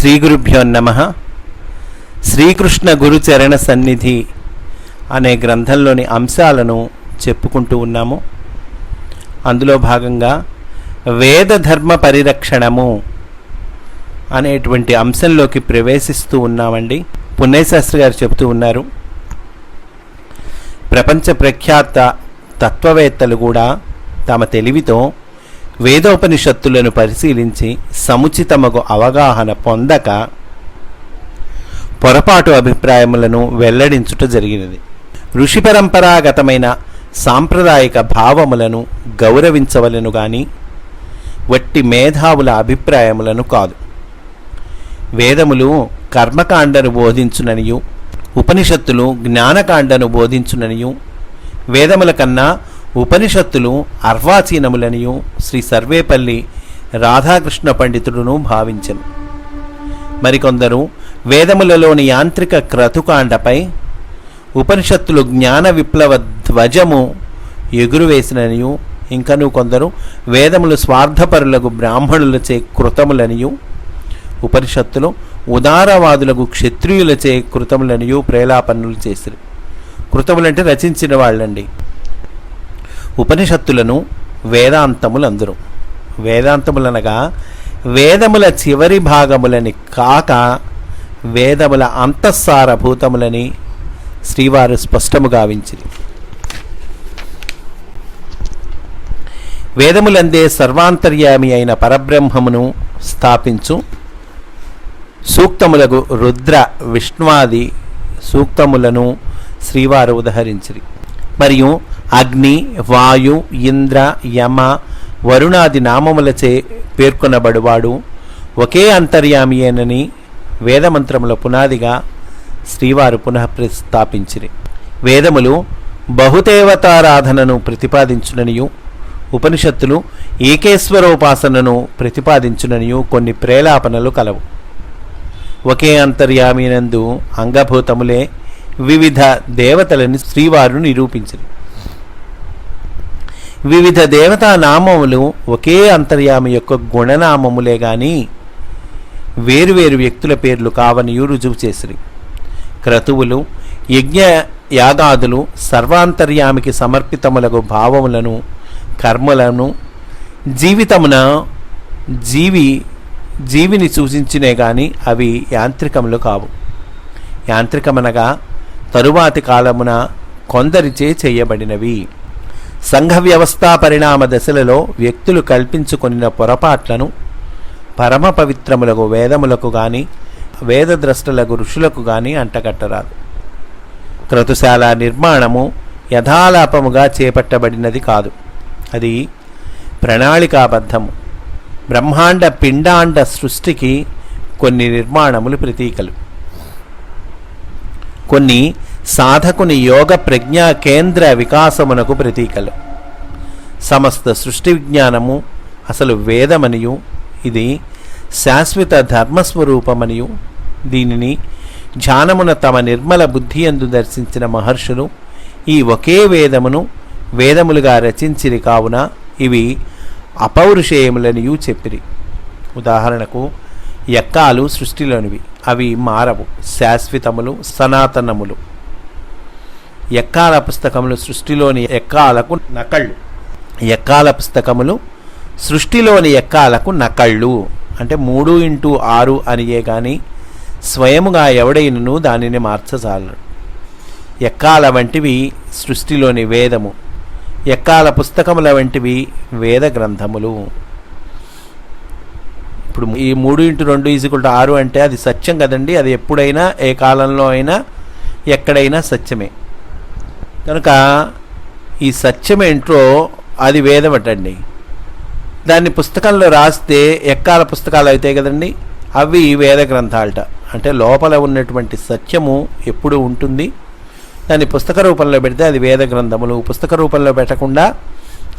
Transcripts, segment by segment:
శ్రీ గురుభ్యో నమ. శ్రీకృష్ణ గురుచరణ సన్నిధి అనే గ్రంథంలోని అంశాలను చెప్పుకుంటూ ఉన్నాము. అందులో భాగంగా వేద ధర్మ పరిరక్షణము అనేటువంటి అంశంలోకి ప్రవేశిస్తూ ఉన్నామండి. పుణ్యశాస్త్రి గారు చెబుతూ ఉన్నారు. ప్రపంచ ప్రఖ్యాత తత్వవేత్తలు కూడా తమ తెలివితో వేదోపనిషత్తులను పరిశీలించి సముచితమగు అవగాహన పొందక పొరపాటు అభిప్రాయములను వెల్లడించుట జరిగినది. ఋషి పరంపరాగతమైన సాంప్రదాయిక భావములను గౌరవించవలను గాని వట్టి మేధావుల అభిప్రాయములను కాదు. వేదములు కర్మకాండను బోధించుననియు ఉపనిషత్తులు జ్ఞానకాండను బోధించుననియు వేదముల కన్నా ఉపనిషత్తులు అర్వాచీనములనియు శ్రీ సర్వేపల్లి రాధాకృష్ణ పండితుడును భావించను. మరికొందరు వేదములలోని యాంత్రిక క్రతుకాండపై ఉపనిషత్తులు జ్ఞాన విప్లవ ధ్వజము ఎగురువేసిననియు ఇంకను కొందరు వేదములు స్వార్థపరులకు బ్రాహ్మణులచే కృతములనియు ఉపనిషత్తులు ఉదారవాదులకు క్షత్రియులచే కృతములనియు ప్రేలాపనులు చేసిరి. కృతములంటే రచించిన వాళ్ళండి. ఉపనిషత్తులను వేదాంతములందరూ వేదాంతములనగా వేదముల చివరి భాగములని కాక వేదముల అంతఃసారభూతములని శ్రీవారు స్పష్టము గావించిరి వేదములందే సర్వాంతర్యామి అయిన పరబ్రహ్మమును స్థాపించు సూక్తములకు రుద్ర విష్ణువాది సూక్తములను శ్రీవారు ఉదహరించిరి. మరియు అగ్ని వాయు ఇంద్ర యమ వరుణాది నామములచే పేర్కొనబడువాడు. ఒకే అంతర్యామియేనని వేదమంత్రముల పునాదిగా శ్రీవారు పునః ప్రస్తాపించిరి వేదములు బహుదేవతారాధనను ప్రతిపాదించుననియు ఉపనిషత్తులు ఏకేశ్వరోపాసనను ప్రతిపాదించుననియు కొన్ని ప్రేలాపనలు కలవు. ఒకే అంతర్యామినందు అంగభూతములే వివిధ దేవతలను శ్రీవారు నిరూపించరు వివిధ దేవతా నామములు ఒకే అంతర్యామి యొక్క గుణనామములే గాని వేరువేరు వ్యక్తుల పేర్లు కావనియు రుజువు చేసిరి. క్రతువులు యజ్ఞ యాగాదులు సర్వాంతర్యామికి సమర్పితములకు భావములను కర్మలను జీవితమున జీవి జీవిని సూచించినే గాని అవి యాంత్రికములు కావు. యాంత్రికమనగా తరువాతి కాలమున కొందరిచే చేయబడినవి. సంఘ వ్యవస్థా పరిణామ దశలలో వ్యక్తులు కల్పించుకున్న పొరపాట్లను పరమ పవిత్రములకు వేదములకు గాని వేదద్రష్టలకు ఋషులకు గాని అంటగట్టరాదు. క్రతుశాల నిర్మాణము యథాలాపముగా చేపట్టబడినది కాదు. అది ప్రణాళికాబద్ధము. బ్రహ్మాండ పిండాండ సృష్టికి కొన్ని నిర్మాణములు ప్రతీకలు. కొన్ని సాధకుని యోగ ప్రజ్ఞా కేంద్ర వికాసమునకు ప్రతీకలు. సమస్త సృష్టి విజ్ఞానము అసలు వేదమనియు ఇది శాశ్వత ధర్మస్వరూపమనియు. దీనిని ధ్యానమున తమ నిర్మల బుద్ధి ఎందు దర్శించిన మహర్షులు ఈ ఒకే వేదమును వేదములుగా రచించిరి కావున ఇవి అపౌరుషేయములనియూ చెప్పిరి. ఉదాహరణకు ఎక్కాలు సృష్టిలోనివి. అవి మారవు. శాశ్వతములు సనాతనములు. ఎక్కాల పుస్తకములు సృష్టిలోని ఎక్కాలకు నకళ్ళు. ఎక్కాల పుస్తకములు సృష్టిలోని ఎక్కాలకు నకళ్ళు. అంటే మూడు ఇంటూ ఆరు అనియే కానీ స్వయముగా ఎవడైనను దానిని మార్చజాలడు. ఎక్కాల వంటివి సృష్టిలోని వేదము. ఎక్కాల పుస్తకముల వంటివి వేద గ్రంథములు. ఇప్పుడు ఈ మూడు ఇంటూ రెండు ఈజ్వల్ టు ఆరు అంటే అది సత్యం కదండి. అది ఎప్పుడైనా ఏ కాలంలో అయినా ఎక్కడైనా సత్యమే. కనుక ఈ సత్యం ఏంటో అది వేదం అటండి. దాన్ని పుస్తకంలో రాస్తే ఎక్కాల పుస్తకాలు అవుతాయి కదండి. అవి వేద గ్రంథాలట. అంటే లోపల ఉన్నటువంటి సత్యము ఎప్పుడు ఉంటుంది? దాన్ని పుస్తక రూపంలో పెడితే అది వేద గ్రంథములు. పుస్తక రూపంలో పెట్టకుండా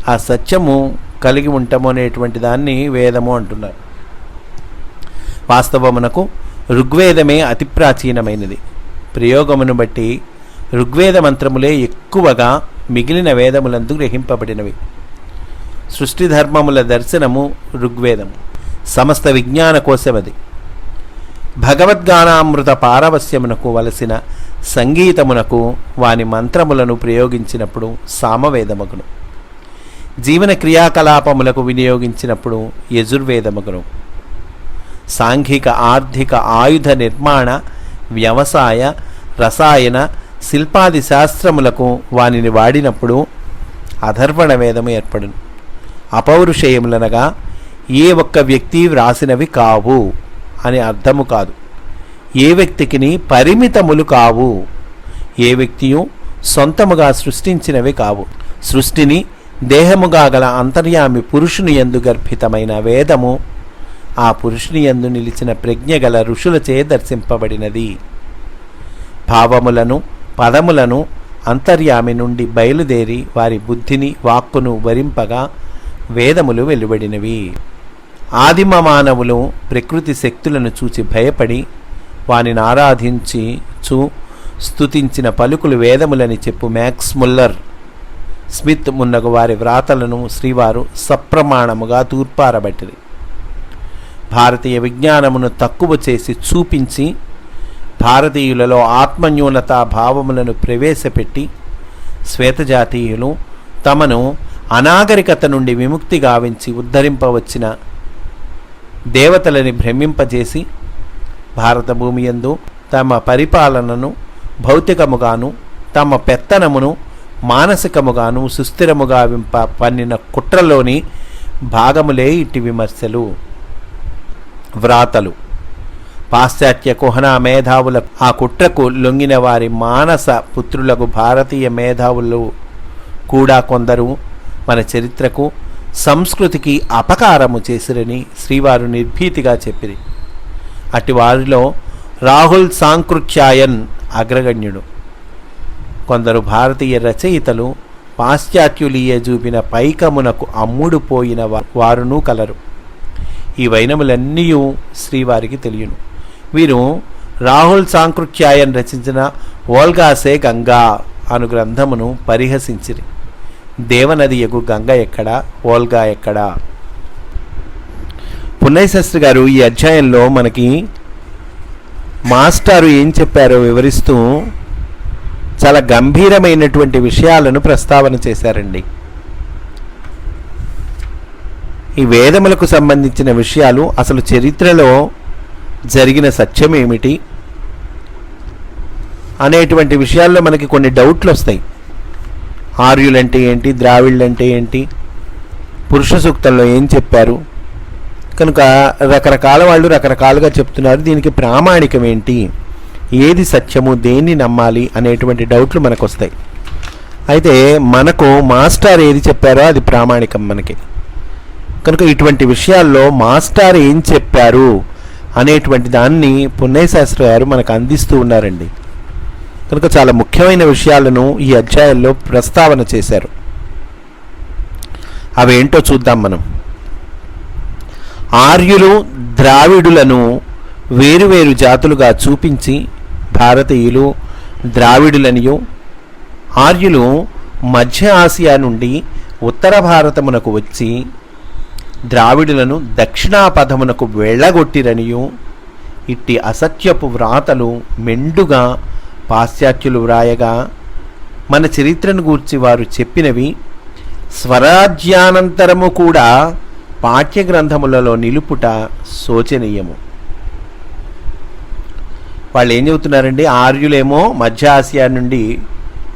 ఆ సత్యము కలిగి ఉంటాము అనేటువంటి దాన్ని వేదము అంటున్నారు. వాస్తవమునకు ఋగ్వేదమే అతి ప్రాచీనమైనది. ప్రయోగమును బట్టి ఋగ్వేద మంత్రములే ఎక్కువగా మిగిలిన వేదములందు గ్రహింపబడినవి. సృష్టి ధర్మముల దర్శనము ఋగ్వేదము. సమస్త విజ్ఞాన కోశమది. భగవద్గానామృత పారవస్యమునకు వలసిన సంగీతమునకు వాని మంత్రములను ప్రయోగించినప్పుడు సామవేదమగును. జీవన క్రియాకలాపములకు వినియోగించినప్పుడు యజుర్వేదమగును. సాంఘిక ఆర్థిక ఆయుధ నిర్మాణ వ్యవసాయ రసాయన శిల్పాది శాస్త్రములకు వానిని వాడినప్పుడు అధర్వణ వేదము ఏర్పడును. అపౌరుషేయములనగా ఏ ఒక్క వ్యక్తి వ్రాసినవి కావు అని అర్థము కాదు. ఏ వ్యక్తికిని పరిమితములు కావు. ఏ వ్యక్తియు సొంతముగా సృష్టించినవి కావు. సృష్టిని దేహముగా గల అంతర్యామి పురుషుని ఎందు గర్భితమైన వేదము ఆ పురుషుని యందు నిలిచిన ప్రజ్ఞ గల ఋషులచే దర్శింపబడినది. భావములను పదములను అంతర్యామి నుండి బయలుదేరి వారి బుద్ధిని వాక్కును వరింపగా వేదములు వెలువడినవి. ఆదిమ మానవులు ప్రకృతి శక్తులను చూచి భయపడి వానిని ఆరాధించి చూ స్తుతించిన పలుకులు వేదములని చెప్పు మ్యాక్స్ ముల్లర్. స్మిత్ మున్నగు వారి వ్రాతలను శ్రీవారు సప్రమాణముగా తూర్పారబట్టిరి. భారతీయ విజ్ఞానమును తక్కువ చేసి చూపించి భారతీయులలో ఆత్మన్యూనతా భావములను ప్రవేశపెట్టి శ్వేతజాతీయులు తమను అనాగరికత నుండి విముక్తి గావించి ఉద్ధరింపవచ్చిన దేవతలని భ్రమింపజేసి భారత భూమి యందు తమ పరిపాలనను భౌతికముగాను తమ పెత్తనమును మానసికముగాను సుస్థిరముగా వింప పన్నిన కుట్రలోని భాగములే ఇట్టి విమర్శలు వ్రాతలు. పాశ్చాత్య కుహనా మేధావుల ఆ కుట్రకు లొంగిన వారి మానస పుత్రులకు భారతీయ మేధావులు కూడా కొందరు. మన చరిత్రకు సంస్కృతికి అపకారము చేసిరని శ్రీవారు నిర్భీతిగా చెప్పిరి. అటు వారిలో రాహుల్ సాంకృత్యాయన్ అగ్రగణ్యుడు. కొందరు భారతీయ రచయితలు పాశ్చాత్యులీయ చూపిన పైకమునకు అమ్ముడు పోయిన వారునూ కలరు. ఈ వైనములన్నీ శ్రీవారికి తెలియను. వీరు రాహుల్ సాంకృత్యాయన్ రచించిన ఓల్గాసే గంగా అను గ్రంథమును పరిహసించిరి. దేవనది ఎగు గంగ ఎక్కడా? ఓల్గా ఎక్కడా? పున్నయశాస్త్రి గారు ఈ అధ్యాయంలో మనకి మాస్టారు ఏం చెప్పారో వివరిస్తూ చాలా గంభీరమైనటువంటి విషయాలను ప్రస్తావన చేశారండి. ఈ వేదములకు సంబంధించిన విషయాలు అసలు చరిత్రలో జరిగిన సత్యం ఏమిటి అనేటువంటి విషయాల్లో మనకి కొన్ని డౌట్లు వస్తాయి ఆర్యులంటే ఏంటి ద్రావిళ్ళంటే ఏంటి పురుష సూక్తంలో ఏం చెప్పారు? కనుక రకరకాల వాళ్ళు రకరకాలుగా చెప్తున్నారు దీనికి ప్రామాణికం ఏంటి? ఏది సత్యము దేన్ని నమ్మాలి అనేటువంటి డౌట్లు మనకు వస్తాయి అయితే మనకు మాస్టర్ ఏది చెప్పారో అది ప్రామాణికం మనకి. కనుక ఇటువంటి విషయాల్లో మాస్టర్ ఏం చెప్పారు అనేటువంటి దాన్ని పుణ్యశాస్త్రి గారు మనకు అందిస్తూ ఉన్నారండి. కనుక చాలా ముఖ్యమైన విషయాలను ఈ అధ్యాయంలో ప్రస్తావన చేశారు. అవేంటో చూద్దాం మనం. ఆర్యులు ద్రావిడులను వేరువేరు జాతులుగా చూపించి భారతీయులు ద్రావిడులనియు ఆర్యులు మధ్య ఆసియా నుండి ఉత్తర భారతమునకు వచ్చి ద్రావిడులను దక్షిణాపథమునకు వెళ్ళగొట్టిరనియు ఇట్టి అసత్యపు వ్రాతలు మెండుగా పాశ్చాత్యులు వ్రాయగా మన చరిత్రను గూర్చి వారు చెప్పినవి స్వరాజ్యానంతరము కూడా పాఠ్యగ్రంథములలో నిలుపుట శోచనీయము. వాళ్ళు ఏం చెబుతున్నారండి? ఆర్యులేమో మధ్య ఆసియా నుండి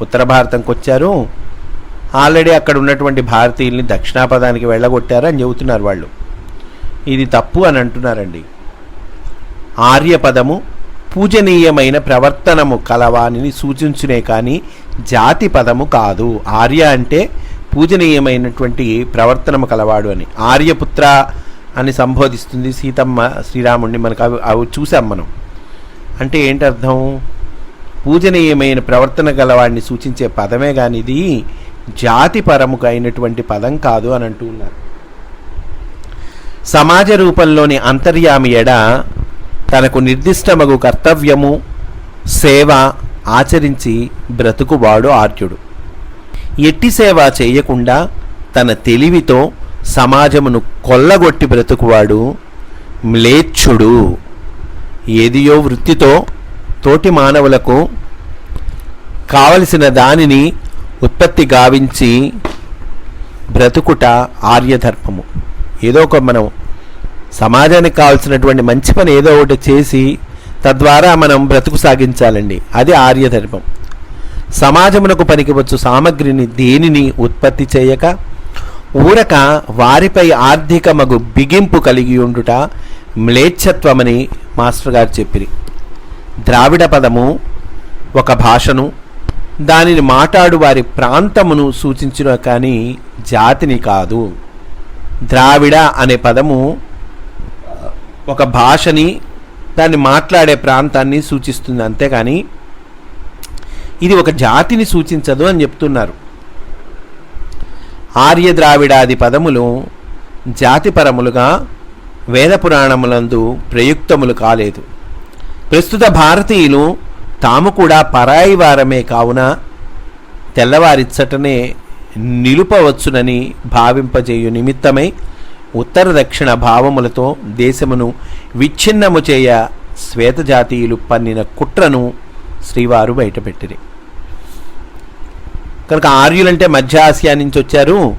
ఉత్తర భారతంకి వచ్చారు ఆల్రెడీ అక్కడ ఉన్నటువంటి భారతీయుల్ని దక్షిణాపదానికి వెళ్ళగొట్టారు అని చెబుతున్నారు వాళ్ళు. ఇది తప్పు అని అంటున్నారండి. ఆర్యపదము పూజనీయమైన ప్రవర్తనము కలవానిని సూచించునే కానీ జాతి పదము కాదు. ఆర్య అంటే పూజనీయమైనటువంటి ప్రవర్తనము కలవాడు అని. ఆర్యపుత్ర అని సంబోధిస్తుంది సీతమ్మ శ్రీరాముడిని మనకు అవి అవి చూసాం మనం. అంటే ఏంటి అర్థం పూజనీయమైన ప్రవర్తన గలవాడిని సూచించే పదమే కానీ ఇది జాతిపరముకు అయినటువంటి పదం కాదు అని అంటూ ఉన్నారు. సమాజ రూపంలోని అంతర్యామి ఎడ తనకు నిర్దిష్టమగు కర్తవ్యము సేవ ఆచరించి బ్రతుకువాడు ఆర్యుడు. ఎట్టి సేవ చేయకుండా తన తెలివితో సమాజమును కొల్లగొట్టి బ్రతుకువాడు మ్లేచ్ఛుడు. ఏదియో వృత్తితో తోటి మానవులకు కావలసిన దానిని ఉత్పత్తి గావించి బ్రతుకుట ఆర్యధర్మము. ఏదో ఒక మనం సమాజానికి కావాల్సినటువంటి మంచి పని ఏదో ఒకటి చేసి తద్వారా మనం బ్రతుకు సాగించాలండి. అది ఆర్యధర్మం. సమాజమునకు పనికివచ్చు సామగ్రిని దేనిని ఉత్పత్తి చేయక ఊరక వారిపై ఆర్థిక మగు బిగింపు కలిగి ఉండుట మ్లేచ్ఛత్వమని మాస్టర్ గారు చెప్పిరి. ద్రావిడ పదము ఒక భాషను దానిని మాట్లాడు వారి ప్రాంతమును సూచించిన కానీ జాతిని కాదు. ద్రావిడ అనే పదము ఒక భాషని దాన్ని మాట్లాడే ప్రాంతాన్ని సూచిస్తుంది అంతేగాని ఇది ఒక జాతిని సూచించదు అని చెప్తున్నారు. ఆర్య ద్రావిడాది పదములు జాతిపరములుగా వేద పురాణములందు ప్రయుక్తములు కాలేదు. ప్రస్తుత భారతీయులు తాము కూడా పరాయి వారమే కావున తెల్లవారిచ్చటనే నిలుపవచ్చునని భావింపజేయు నిమిత్తమై ఉత్తర దక్షిణ భావములతో దేశమును విచ్ఛిన్నము చేయ శ్వేతజాతీయులు పన్నిన కుట్రను శ్రీవారు బయటపెట్టిరి. కనుక ఆర్యులంటే మధ్య ఆసియా నుంచి వచ్చారు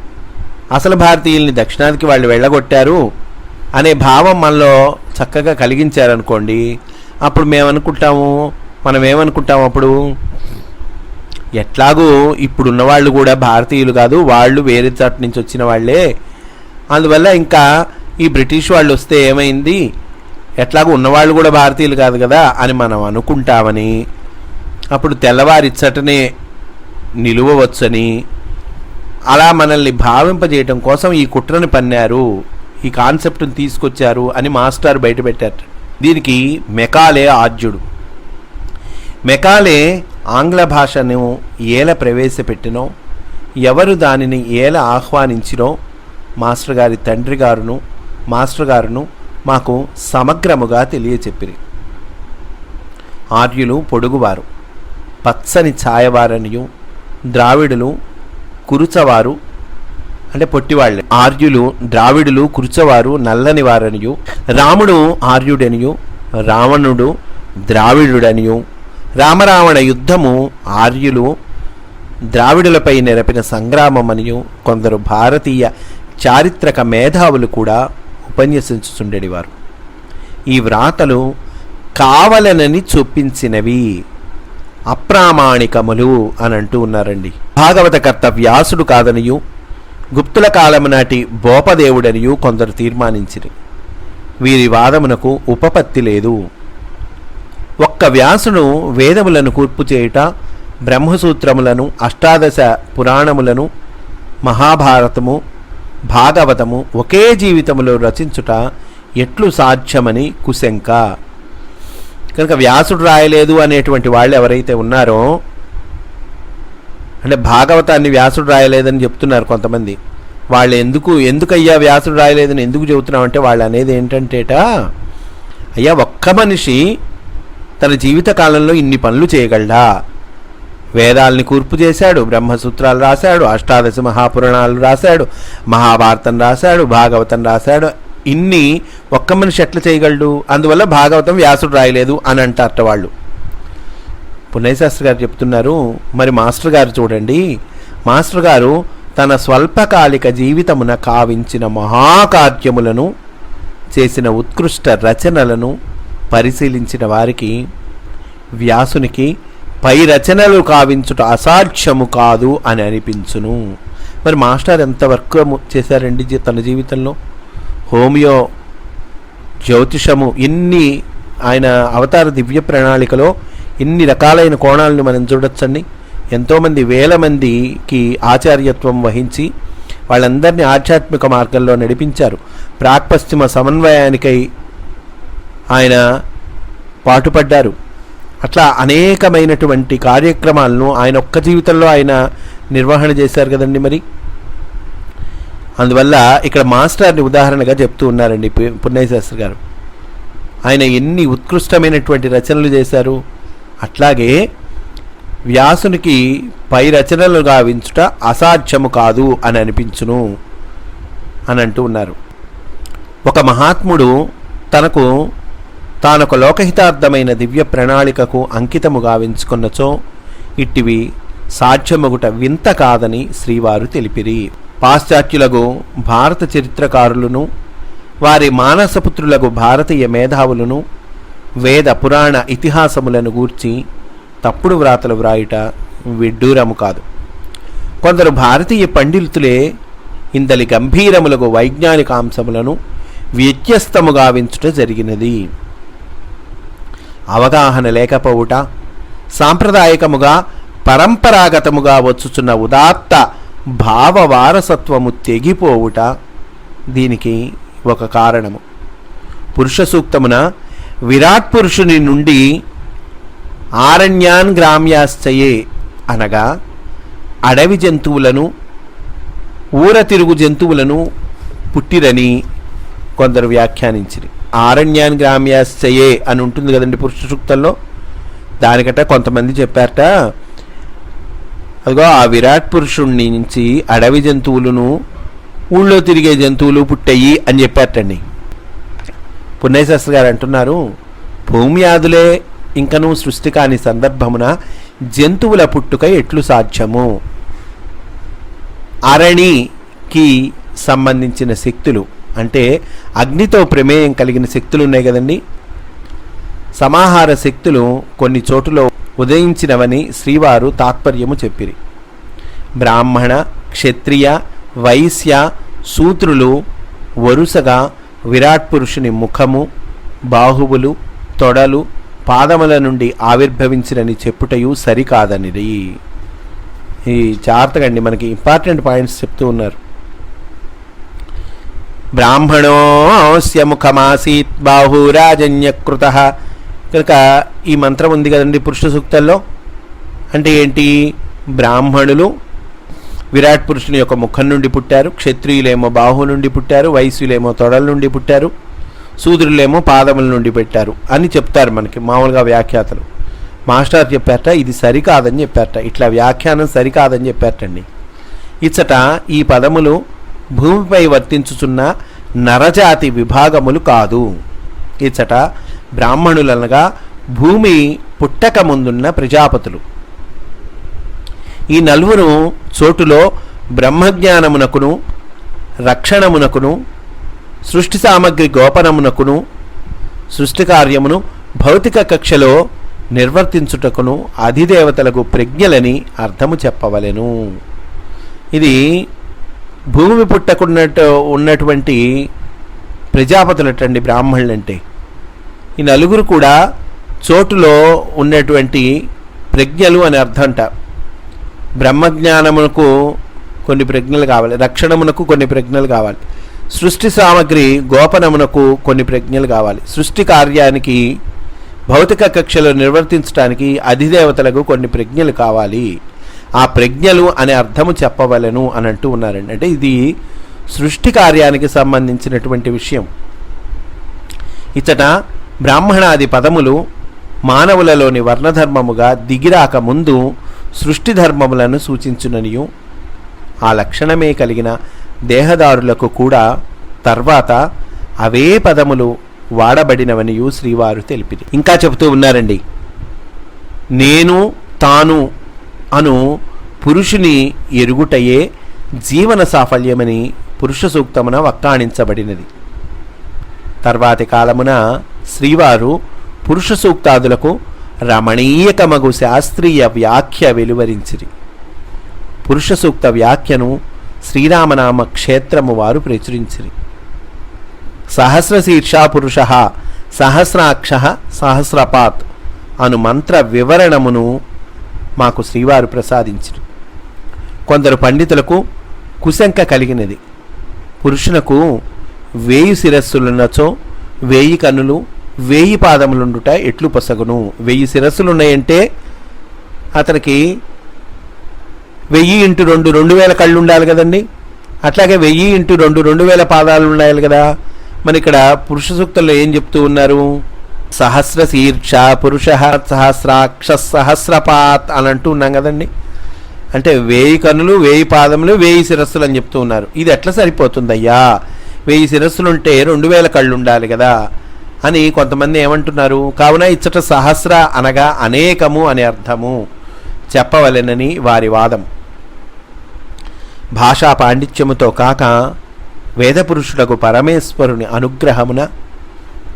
అసలు భారతీయుల్ని దక్షిణాదికి వాళ్ళు వెళ్ళగొట్టారు అనే భావం మనలో చక్కగా కలిగించారనుకోండి. అప్పుడు మేమనుకుంటాము మనం ఏమనుకుంటాం అప్పుడు? ఎట్లాగూ ఇప్పుడున్న వాళ్ళు కూడా భారతీయులు కాదు వాళ్ళు వేరే చోట నుంచి వచ్చిన వాళ్ళే. అందువల్ల ఇంకా ఈ బ్రిటిష్ వాళ్ళు వస్తే ఏమైంది? ఎట్లాగో ఉన్నవాళ్ళు కూడా భారతీయులు కాదు కదా అని మనం అనుకుంటామని అప్పుడు తెల్లవారిచ్చటనే నిలువవచ్చని అలా మనల్ని భావింపజేయటం కోసం ఈ కుట్రని పన్నారు ఈ కాన్సెప్ట్ని తీసుకొచ్చారు అని మాస్టర్ బయటపెట్టారు దీనికి మెకాలే ఆద్యుడు. మెకాలే ఆంగ్ల భాషను ఏల ప్రవేశపెట్టినో ఎవరు దానిని ఏల ఆహ్వానించినో మాస్టర్ గారి తండ్రి గారును మాస్టర్ గారును మాకు సమగ్రముగా తెలియచెప్పిరి. ఆర్యులు పొడుగువారు పచ్చని ఛాయవారనియు ద్రావిడులు కురుచవారు అంటే పొట్టివాళ్ళు. ఆర్యులు ద్రావిడులు కురుచవారు నల్లని వారనియు రాముడు ఆర్యుడనియు రావణుడు ద్రావిడుడనియు రామరావణ యుద్ధము ఆర్యులు ద్రావిడులపై నెరపిన సంగ్రామమనియు కొందరు భారతీయ చారిత్రక మేధావులు కూడా ఉపన్యసించుచుండేవారు ఈ వ్రాతలు కావలనని చూపించినవి అప్రామాణికములు అని అంటూ ఉన్నారండి భాగవతకర్త వ్యాసుడు కాదనియు గుప్తుల కాలము నాటి బోపదేవుడనియు కొందరు తీర్మానించిరి. వీరి వాదమునకు ఉపపత్తి లేదు. ఒక్క వ్యాసును వేదములను కూర్పు చేయుట బ్రహ్మసూత్రములను అష్టాదశ పురాణములను మహాభారతము భాగవతము ఒకే జీవితములో రచించుట ఎట్లు సాధ్యమని కుశంక. కనుక వ్యాసుడు రాయలేదు అనేటువంటి వాళ్ళు ఎవరైతే ఉన్నారో అంటే భాగవతాన్ని వ్యాసుడు రాయలేదని చెప్తున్నారు కొంతమంది. వాళ్ళు ఎందుకు ఎందుకయ్యా వ్యాసుడు రాయలేదని ఎందుకు చెబుతున్నామంటే వాళ్ళు అనేది ఏంటంటేట అయ్యా ఒక్క మనిషి తన జీవితకాలంలో ఇన్ని పనులు చేయగలడా? వేదాల్ని కూర్పు చేశాడు బ్రహ్మసూత్రాలు రాశాడు అష్టాదశ మహాపురాణాలు రాశాడు మహాభారతం రాశాడు భాగవతం రాశాడు. ఇన్ని ఒక్క మనిషి ఎట్లా చేయగలడు? అందువల్ల భాగవతం వ్యాసుడు రాయలేదు అని అంటారట వాళ్ళు. పుణ్యశాస్త్రి గారు చెప్తున్నారు మరి మాస్టర్ గారు చూడండి మాస్టర్ గారు తన స్వల్పకాలిక జీవితమున కావించిన మహాకార్యములను చేసిన ఉత్కృష్ట రచనలను పరిశీలించిన వారికి వ్యాసునికి పై రచనలు కావించుట అసాధ్యము కాదు అని అనిపించును. మరి మాస్టర్ ఎంత వర్క్ చేశారండి తన జీవితంలో? హోమియో జ్యోతిషము ఎన్ని ఆయన అవతార దివ్య ప్రణాళికలో ఎన్ని రకాలైన కోణాలను మనం చూడొచ్చండి. ఎంతోమంది వేల మందికి ఆచార్యత్వం వహించి వాళ్ళందరినీ ఆధ్యాత్మిక మార్గంలో నడిపించారు. ప్రాక్పశ్చిమ సమన్వయానికై ఆయన పాటుపడ్డారు. అట్లా అనేకమైనటువంటి కార్యక్రమాలను ఆయన ఒక్క జీవితంలో ఆయన నిర్వహణ చేశారు కదండి మరి. అందువల్ల ఇక్కడ మాస్టర్ని ఉదాహరణగా చెప్తూ ఉన్నారండి పుణ్యశాస్త్రి గారు. ఆయన ఎన్ని ఉత్కృష్టమైనటువంటి రచనలు చేశారు. అట్లాగే వ్యాసునికి పై రచనలు గావించుట అసాధ్యము కాదు అని అనిపించును అని అంటూ ఉన్నారు. ఒక మహాత్ముడు తనకు తానొక లోకహితార్థమైన దివ్య ప్రణాళికకు అంకితము గావించుకున్నచో ఇట్టివి సాధ్యమగుట వింత కాదని శ్రీవారు తెలిపిరి. పాశ్చాత్యులకు భారత చరిత్రకారులను వారి మానసపుత్రులకు భారతీయ మేధావులను వేద పురాణ ఇతిహాసములను గూర్చి తప్పుడు వ్రాతలు వ్రాయుట విడ్డూరము కాదు. కొందరు భారతీయ పండితులే ఇందలి గంభీరములకు వైజ్ఞానిక అంశములను వ్యత్యస్తముగా వించుట జరిగినది. అవగాహన లేకపోవుట సాంప్రదాయకముగా పరంపరాగతముగా వచ్చుచున్న ఉదాత్త భావ వారసత్వము తెగిపోవుట దీనికి ఒక కారణము. పురుష సూక్తమున విరాట్ పురుషుని నుండి ఆరణ్యాన్ గ్రామ్యాశ్చయే అనగా అడవి జంతువులను ఊరతిరుగు జంతువులను పుట్టిరని కొందరు వ్యాఖ్యానించిరి. ఆరణ్యాన్ గ్రామ్యాశ్చయే అని ఉంటుంది కదండి పురుష సూక్తంలో? దానికట కొంతమంది చెప్పారట అదిగో ఆ విరాట్ పురుషుణ్ణి నుంచి అడవి జంతువులను ఊళ్ళో తిరిగే జంతువులు పుట్టయి అని చెప్పారటండి. పుణ్యశాస్త్రి గారు అంటున్నారు భూమ్యాదులే ఇంకనూ సృష్టి కాని సందర్భమున జంతువుల పుట్టుక ఎట్లు సాధ్యము? అరణికి సంబంధించిన శక్తులు అంటే అగ్నితో ప్రమేయం కలిగిన శక్తులు ఉన్నాయి కదండి. సమాహార శక్తులు కొన్ని చోటులో ఉదయించినవని శ్రీవారు తాత్పర్యము చెప్పిరి. బ్రాహ్మణ క్షత్రియ వైశ్య సూత్రులు వరుసగా విరాట్ పురుషుని ముఖము బాహువులు తొడలు పాదముల నుండి ఆవిర్భవించినని చెప్పుటయు సరికాదనిది ఈ జాగ్రత్తగా మనకి ఇంపార్టెంట్ పాయింట్స్ చెప్తూ ఉన్నారు. బ్రాహ్మణోస్య ముఖమాసీత్ బాహురాజన్యకృత. కనుక ఈ మంత్రం ఉంది కదండి పురుష సూక్తల్లో అంటే ఏంటి? బ్రాహ్మణులు విరాట్ పురుషుని యొక్క ముఖం నుండి పుట్టారు క్షత్రియులేమో బాహు నుండి పుట్టారు వైశ్యులేమో తొడల నుండి పుట్టారు శూద్రులేమో పాదముల నుండి పెట్టారు అని చెప్తారు మనకి మామూలుగా వ్యాఖ్యాతలు. మాస్టర్ చెప్పారట ఇది సరికాదని చెప్పారట. ఇట్లా వ్యాఖ్యానం సరికాదని చెప్పారటండి. ఇచ్చట ఈ పదములు భూమిపై వర్తించుచున్న నరజాతి విభాగములు కాదు. ఇచ్చట బ్రాహ్మణులనగా భూమి పుట్టక ముందున్న ప్రజాపతులు. ఈ నలుగురు చోటులో బ్రహ్మజ్ఞానమునకును రక్షణమునకును సృష్టి సామగ్రి గోపనమునకును సృష్టి కార్యమును భౌతిక కక్షలో నిర్వర్తించుటకును అధిదేవతలకు ప్రజ్ఞలని అర్థము చెప్పవలెను. ఇది భూమి పుట్టకున్నట్టు ఉన్నటువంటి ప్రజాపతులటండి బ్రాహ్మణులంటే. ఈ నలుగురు కూడా చోటులో ఉన్నటువంటి ప్రజ్ఞలు అని అర్థంట. బ్రహ్మజ్ఞానమునకు కొన్ని ప్రజ్ఞలు కావాలి రక్షణమునకు కొన్ని ప్రజ్ఞలు కావాలి సృష్టి సామగ్రి గోపనమునకు కొన్ని ప్రజ్ఞలు కావాలి. సృష్టి కార్యానికి భౌతిక కక్షలు నిర్వర్తించడానికి అధిదేవతలకు కొన్ని ప్రజ్ఞలు కావాలి. ఆ ప్రజ్ఞలు అనే అర్థము చెప్పవలను అని అంటూ ఉన్నారండి. అంటే ఇది సృష్టి కార్యానికి సంబంధించినటువంటి విషయం. ఇచ్చట బ్రాహ్మణాది పదములు మానవులలోని వర్ణధర్మముగా దిగిరాక ముందు సృష్టి ధర్మములను సూచించుననియు. ఆ లక్షణమే కలిగిన దేహదారులకు కూడా తర్వాత అవే పదములు వాడబడినవనియు శ్రీవారు తెలిపిది ఇంకా చెబుతూ ఉన్నారండి. నేను తాను అను పురుషుని ఎరుగుటయే జీవన సాఫల్యమని పురుష సూక్తమున వక్కాణించబడినది. తర్వాతి కాలమున శ్రీవారు పురుష సూక్తాదులకు రమణీయకమగు శాస్త్రీయ వ్యాఖ్య వెలువరించిరి. పురుష సూక్త వ్యాఖ్యను శ్రీరామనామ క్షేత్రము వారు ప్రచురించిరి. సహస్రశీర్షా పురుష సహస్రాక్ష సహస్రపాత్ అను మంత్ర వివరణమును మాకు శ్రీవారు ప్రసాదించరు. కొందరు పండితులకు కుశంక కలిగినది. పురుషునకు వేయి శిరస్సులున్నచో వేయి కన్నులు వేయి పాదములుండుట ఎట్లు పొసగును? వెయ్యి శిరస్సులున్నాయంటే అతనికి వెయ్యి ఇంటూ రెండు రెండు వేల కళ్ళు ఉండాలి కదండి. అట్లాగే వెయ్యి ఇంటూ రెండు రెండు వేల పాదాలు ఉండాలి కదా. మన ఇక్కడ పురుష సూక్తంలో ఏం చెప్తూ ఉన్నారు? సహస్ర శీర్ష పురుష సహస్రాక్ష సహస్రపాత్ అని అంటూ ఉన్నాం కదండి. అంటే వేయి కన్నులు వేయి పాదములు వేయి శిరస్సులు అని చెప్తూ ఉన్నారు. ఇది ఎట్లా సరిపోతుందయ్యా? వెయ్యి శిరస్సులుంటే రెండు వేల కళ్ళు ఉండాలి కదా. అని కొంతమంది ఏమంటున్నారు? కావున ఇచ్చట సహస్ర అనగా అనేకము అనే అర్థము. చెప్పవలెనని వారి వాదం. భాషా పాండిత్యముతో కాక వేదపురుషులకు పరమేశ్వరుని అనుగ్రహమున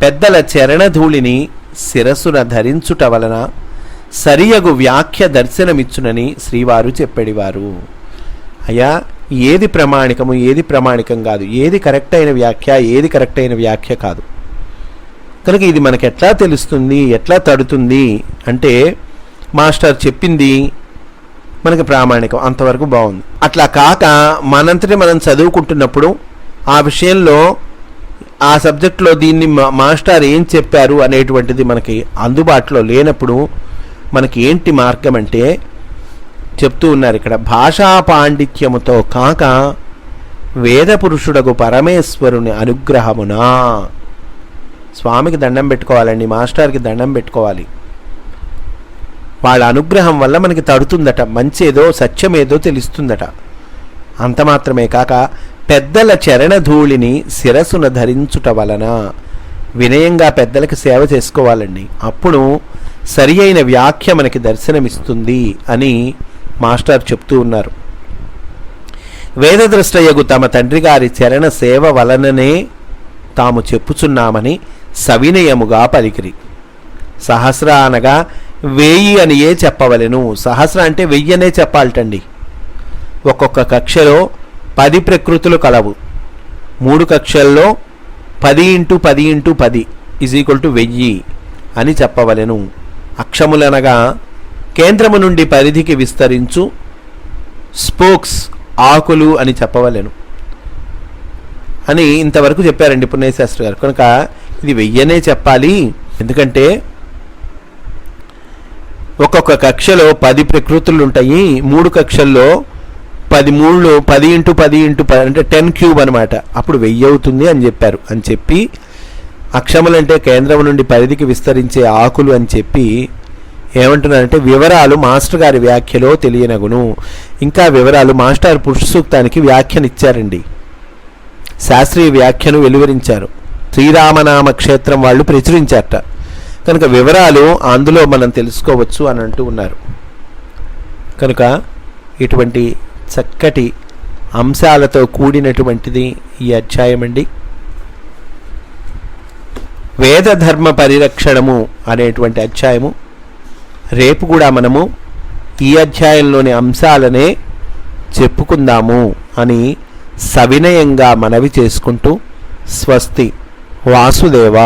పెద్దల చరణధూళిని శిరసున ధరించుట వలన సరియగు వ్యాఖ్య దర్శనమిచ్చునని శ్రీవారు చెప్పడివారు. అయ్యా ఏది ప్రమాణికము ఏది ప్రమాణికం కాదు. ఏది కరెక్ట్ అయిన వ్యాఖ్య ఏది కరెక్ట్ అయిన వ్యాఖ్య కాదు. కనుక ఇది మనకి ఎట్లా తెలుస్తుంది ఎట్లా తడుతుంది అంటే మాస్టర్ చెప్పింది మనకి ప్రామాణికం అంతవరకు బాగుంది. అట్లా కాక మనంతటి మనం చదువుకుంటున్నప్పుడు ఆ విషయంలో ఆ సబ్జెక్ట్లో దీన్ని మా- మాస్టర్ ఏం చెప్పారు అనేటువంటిది మనకి అందుబాటులో లేనప్పుడు మనకి ఏంటి మార్గం అంటే చెప్తూ ఉన్నారు ఇక్కడ భాషా పాండిత్యముతో కాక వేద పురుషుడకు పరమేశ్వరుని అనుగ్రహమునా. స్వామికి దండం పెట్టుకోవాలండి మాస్టర్కి దండం పెట్టుకోవాలి. వాళ్ళ అనుగ్రహం వల్ల మనకి తడుతుందట మంచేదో సత్యమేదో తెలుస్తుందట. అంత మాత్రమే కాక పెద్దల చరణధూళిని శిరసున ధరించుట వలన వినయంగా పెద్దలకు సేవ చేసుకోవాలండి. అప్పుడు సరి అయిన వ్యాఖ్య మనకి దర్శనమిస్తుంది అని మాస్టర్ చెప్తూ ఉన్నారు. వేదద్రష్టయగు తమ తండ్రి గారి చరణ సేవ వలననే తాము చెప్పుచున్నామని సవినయముగా పలికిరి. సహస్ర అనగా వెయ్యి అనియే చెప్పవలెను. సహస్ర అంటే వెయ్యనే చెప్పాలటండి. ఒక్కొక్క కక్షలో పది ప్రకృతులు కలవు. మూడు కక్షల్లో పది ఇంటూ పది ఇంటూ పది ఈజ్ ఈక్వల్ టు వెయ్యి అని చెప్పవలెను. అక్షములనగా కేంద్రము నుండి పరిధికి విస్తరించు స్పోక్స్ ఆకులు అని చెప్పవలెను. అని ఇంతవరకు చెప్పారండి పుణ్యశాస్త్రి గారు. కనుక ఇది వెయ్యనే చెప్పాలి. ఎందుకంటే ఒక్కొక్క కక్షలో పది ప్రకృతులు ఉంటాయి. మూడు కక్షల్లో పది మూడులో పది ఇంటూ పది ఇంటూ పది అంటే టెన్ క్యూబ్ అనమాట అప్పుడు వెయ్యి అవుతుంది అని చెప్పారు. అని చెప్పి అక్షములంటే కేంద్రం నుండి పరిధికి విస్తరించే ఆకులు అని చెప్పి ఏమంటున్నారంటే వివరాలు మాస్టర్ గారి వ్యాఖ్యలో తెలియనగును. ఇంకా వివరాలు మాస్టర్ పురుష సూక్తానికి వ్యాఖ్యనిచ్చారండి. శాస్త్రీయ వ్యాఖ్యను వెలువరించారు. శ్రీరామనామ క్షేత్రం వాళ్ళు ప్రచురించారట. కనుక వివరాలు అందులో మనం తెలుసుకోవచ్చు అని అంటూ ఉన్నారు. కనుక ఇటువంటి చక్కటి అంశాలతో కూడినటువంటిది ఈ అధ్యాయం అండి. వేద ధర్మ పరిరక్షణము అనేటువంటి అధ్యాయము. రేపు కూడా మనము ఈ అధ్యాయంలోని అంశాలనే చెప్పుకుందాము అని సవినయంగా మనవి చేసుకుంటూ స్వస్తి వాసుదేవ.